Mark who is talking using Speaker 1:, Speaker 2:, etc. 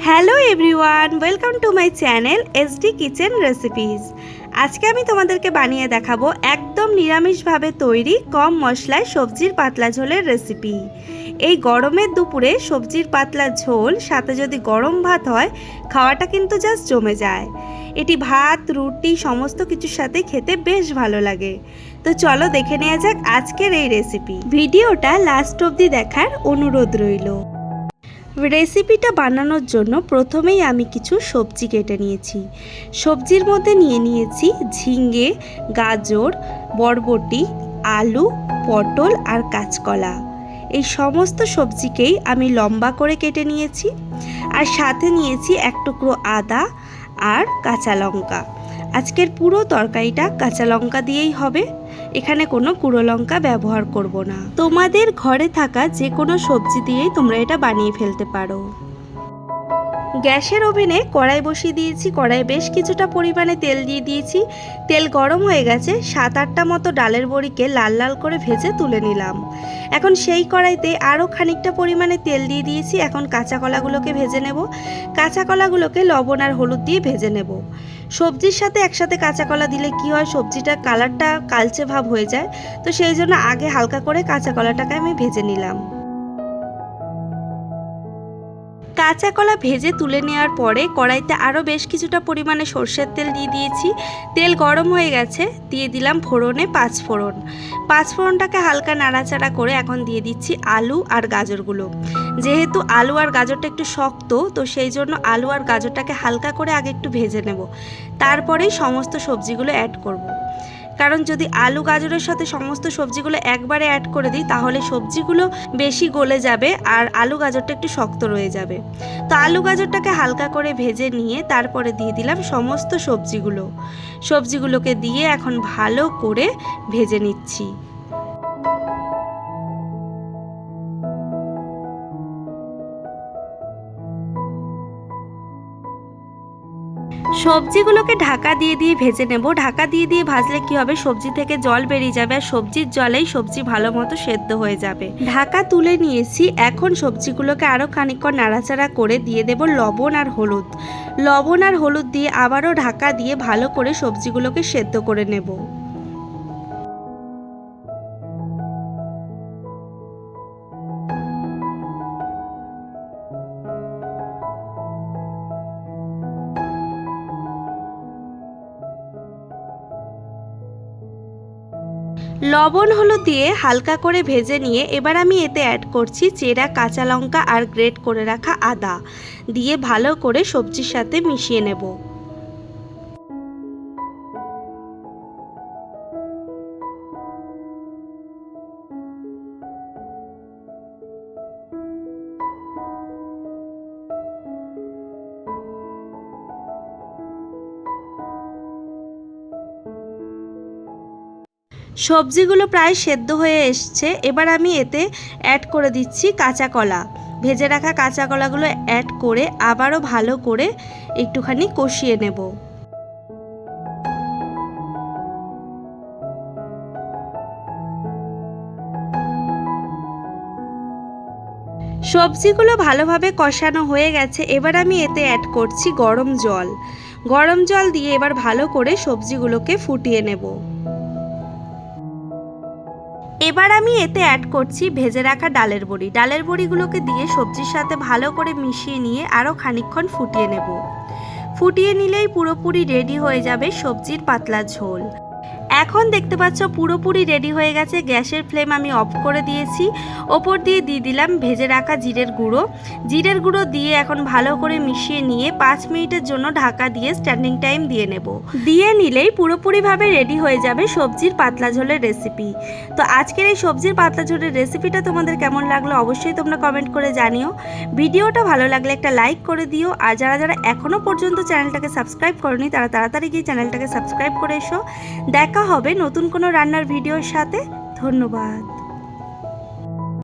Speaker 1: Hello everyone, welcome to my channel SD kitchen recipes. আজকে আমি তোমাদেরকে বানিয়ে দেখাবো একদম নিরামিষভাবে তৈরি কম মশলায় সবজির পাতলা ঝোলের রেসিপি। এই গরমের দুপুরে সবজির পাতলা ঝোল, সাথে যদি গরম ভাত হয়, খাওয়াটা কিন্তু জাস্ট জমে যায়। এটি ভাত, রুটি, সমস্ত কিছুর সাথে খেতে বেশ ভালো লাগে। তো চলো দেখে নেওয়া যাক আজকের এই রেসিপি। ভিডিওটা লাস্ট অবধি দেখার অনুরোধ রইল। রেসিপিটা বানানোর জন্য প্রথমেই আমি কিছু সবজি কেটে নিয়েছি। সবজির মধ্যে নিয়ে নিয়েছি ঝিঙ্গে গাজর, বরবটি, আলু, পটল আর কাঁচকলা। এই সমস্ত সবজিকেই আমি লম্বা করে কেটে নিয়েছি আর সাথে নিয়েছি এক টুকরো আদা আর কাঁচা লঙ্কা। আজকের পুরো তরকারিটা কাঁচা লঙ্কা দিয়েই হবে। এখানে কোনো কুড়ো লঙ্কা ব্যবহার করব না। তোমাদের ঘরে থাকা যে কোনো সবজি দিয়েই তোমরা এটা বানিয়ে ফেলতে পারো। গ্যাসের ওভেনে কড়াই বসিয়ে দিয়েছি কড়াই বেশ কিছুটা পরিমাণে তেল দিয়ে দিয়েছি। তেল গরম হয়ে গেছে সাত আটটা মতো ডালের বড়িকে লাল লাল করে ভেজে তুলে নিলাম। এখন সেই কড়াইতে আরও খানিকটা পরিমাণে তেল দিয়ে দিয়েছি, এখন কাঁচা কলাগুলোকে ভেজে নেব। কাঁচা কলাগুলোকে লবণ আর হলুদ দিয়ে ভেজে নেব। সবজির সাথে একসাথে কাঁচা কলা দিলে কি হয়? সবজিটার কালারটা কালচে ভাব হয়ে যায়। তো সেই জন্য আগে হালকা করে কাঁচা কলাটাকে আমি ভেজে নিলাম। কাঁচা কলা ভেজে তুলে নেওয়ার পরে কড়াইতে আরও বেশ কিছুটা পরিমাণে সর্ষের তেল দিয়ে দিয়েছি। তেল গরম হয়ে গেছে, দিয়ে দিলাম ফোড়নে পাঁচ ফোড়ন। পাঁচ ফোড়নটাকে হালকা নাড়াচাড়া করে এখন দিয়ে দিচ্ছি আলু আর গাজরগুলো। যেহেতু আলু আর গাজরটা একটু শক্ত, তো সেই জন্য আলু আর গাজরটাকে হালকা করে আগে একটু ভেজে নেব। তারপরেই সমস্ত সবজিগুলো অ্যাড করব। কারণ যদি আলু গাজরের সাথে সমস্ত সবজিগুলো একবারে অ্যাড করে দিই, তাহলে সবজিগুলো বেশি গলে যাবে আর আলু গাজরটা একটু শক্ত রয়ে যাবে। তো আলু গাজরটাকে হালকা করে ভেজে নিয়ে তারপরে দিয়ে দিলাম সমস্ত সবজিগুলো। সবজিগুলোকে দিয়ে এখন ভালো করে ভেজে নিচ্ছি। সবজিগুলোকে ঢাকা দিয়ে দিয়ে ভেজে নেব। ঢাকা দিয়ে দিয়ে ভাজলে কি হবে? সবজি থেকে জল বেরিয়ে যাবে আর সবজির জলেই সবজি ভালো মতো সেদ্ধ হয়ে যাবে। ঢাকা তুলে নিয়েছি। এখন সবজিগুলোকে আরও খানিকক্ষণ নাড়াচাড়া করে দিয়ে দেব লবণ আর হলুদ। লবণ আর হলুদ দিয়ে আবারও ঢাকা দিয়ে ভালো করে সবজিগুলোকে সেদ্ধ করে নেব। লবণ হলুদ দিয়ে হালকা করে ভেজে নিয়ে এবার আমি এতে অ্যাড করছি চেরা, কাঁচা লঙ্কা আর গ্রেট করে রাখা আদা। দিয়ে ভালো করে সবজির সাথে মিশিয়ে নেব। সবজিগুলো প্রায় সেদ্ধ হয়ে এসছে। এবার আমি এতে অ্যাড করে দিচ্ছি কাঁচা কলা। ভেজে রাখা কাঁচা কলাগুলো অ্যাড করে আবারও ভালো করে একটুখানি কষিয়ে নেব। সবজিগুলো ভালোভাবে কষানো হয়ে গেছে। এবার আমি এতে অ্যাড করছি গরম জল। গরম জল দিয়ে এবার ভালো করে সবজিগুলোকে ফুটিয়ে নেব। এবার আমি এতে অ্যাড করছি ভেজে রাখা ডালের বড়ি। ডালের বড়িগুলোকে দিয়ে সবজির সাথে ভালো করে মিশিয়ে নিয়ে আরও খানিকক্ষণ ফুটিয়ে নেব। ফুটিয়ে নিলেই পুরোপুরি রেডি হয়ে যাবে সবজির পাতলা ঝোল। এখন দেখতে পাচ্ছ পুরোপুরি রেডি হয়ে গেছে। গ্যাসের ফ্লেম আমি অফ করে দিয়েছি। ওপর দিয়ে দিয়ে দিলাম ভেজে রাখা জিরের গুঁড়ো। জিরের গুঁড়ো দিয়ে এখন ভালো করে মিশিয়ে নিয়ে পাঁচ মিনিটের জন্য ঢাকা দিয়ে স্ট্যান্ডিং টাইম দিয়ে নেব। দিয়ে নিলেই পুরোপুরিভাবে রেডি হয়ে যাবে সবজির পাতলা ঝোলের রেসিপি তো আজকের এই সবজির পাতলা ঝোলের রেসিপিটা তোমাদের কেমন লাগল অবশ্যই তোমরা কমেন্ট করে জানিও। ভিডিওটা ভালো লাগলে একটা লাইক করে দিও। আর যারা যারা এখনও পর্যন্ত চ্যানেলটাকে সাবস্ক্রাইব করনি, তারা তাড়াতাড়ি গিয়ে চ্যানেলটাকে সাবস্ক্রাইব করে এসো। দেখা হবে নতুন কোনো রান্নার ভিডিওর সাথে। ধন্যবাদ।